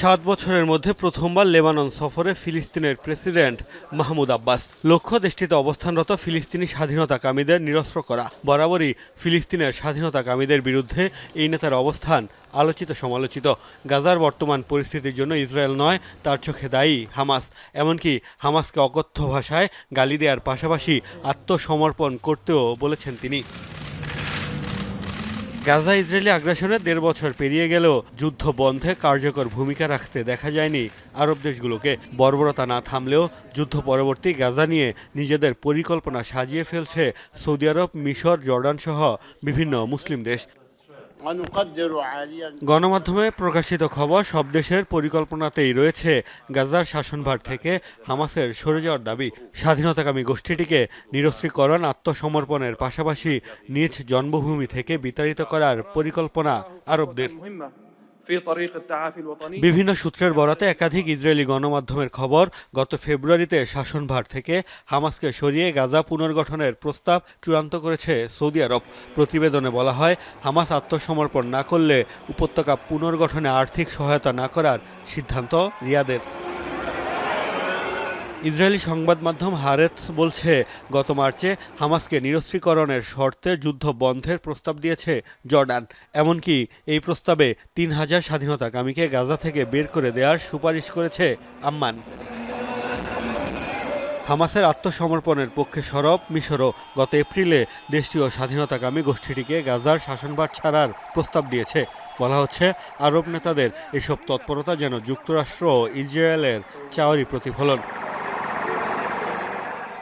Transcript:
সাত বছরের মধ্যে প্রথমবার লেবানন সফরে ফিলিস্তিনের প্রেসিডেন্ট মাহমুদ আব্বাস। লক্ষ্য দেশটিতে অবস্থানরত ফিলিস্তিনি স্বাধীনতাকামীদের নিরস্ত্র করা। বরাবরই ফিলিস্তিনের স্বাধীনতাকামীদের বিরুদ্ধে এই নেতার অবস্থান আলোচিত সমালোচিত। গাজার বর্তমান পরিস্থিতির জন্য ইসরায়েল নয়, তার চোখে দায়ী হামাস। এমনকি হামাসকে অকথ্য ভাষায় গালি দেওয়ার পাশাপাশি আত্মসমর্পণ করতেও বলেছেন তিনি। গাজা ইসরায়েলি আগ্রাসনে দেড় বছর পেরিয়ে গেলেও যুদ্ধ বন্ধে কার্যকর ভূমিকা রাখতে দেখা যায়নি আরব দেশগুলোকে। বর্বরতা না থামলেও যুদ্ধ পরবর্তী গাজা নিয়ে নিজেদের পরিকল্পনা সাজিয়ে ফেলছে সৌদি আরব, মিশর জর্ডান সহ বিভিন্ন মুসলিম দেশ। গণমাধ্যমে প্রকাশিত খবর সব দেশের পরিকল্পনাতেই রয়েছে। গাজার শাসনভার থেকে হামাসের সরে যাওয়ার দাবি। স্বাধীনতাকামী গোষ্ঠীটিকে নিরস্ত্রীকরণ আত্মসমর্পণের পাশাপাশি নিজ জন্মভূমি থেকে বিতাড়িত করার পরিকল্পনা আরবদের। বিভিন্ন সূত্রের বরাতে একাধিক ইসরায়েলি গণমাধ্যমের খবর, গত ফেব্রুয়ারিতে শাসনভার থেকে হামাসকে সরিয়ে গাজা পুনর্গঠনের প্রস্তাব চূড়ান্ত করেছে সৌদি আরব। প্রতিবেদনে বলা হয়, হামাস আত্মসমর্পণ না করলে উপত্যকা পুনর্গঠনে আর্থিক সহায়তা না করার সিদ্ধান্ত রিয়াদের। ইসরায়েলি সংবাদ মাধ্যম হারেতস বলছে, গত মার্চে হামাসকে নিরস্ত্রীকরণের শর্তে যুদ্ধ বন্ধের প্রস্তাব দিয়েছে জর্ডান। এমনকি এই প্রস্তাবে তিন হাজার স্বাধীনতাকামীকে গাজা থেকে বের করে দেওয়ার সুপারিশ করেছে আম্মান। হামাসের আত্মসমর্পণের পক্ষে সরব মিশরও গত এপ্রিলে দেশটিও স্বাধীনতাকামী গোষ্ঠীটিকে গাজার শাসনভার ছাড়ার প্রস্তাব দিয়েছে। বলা হচ্ছে, আরব নেতাদের এসব তৎপরতা যেন যুক্তরাষ্ট্র ও ইসরায়েলের চাওয়ারই প্রতিফলন।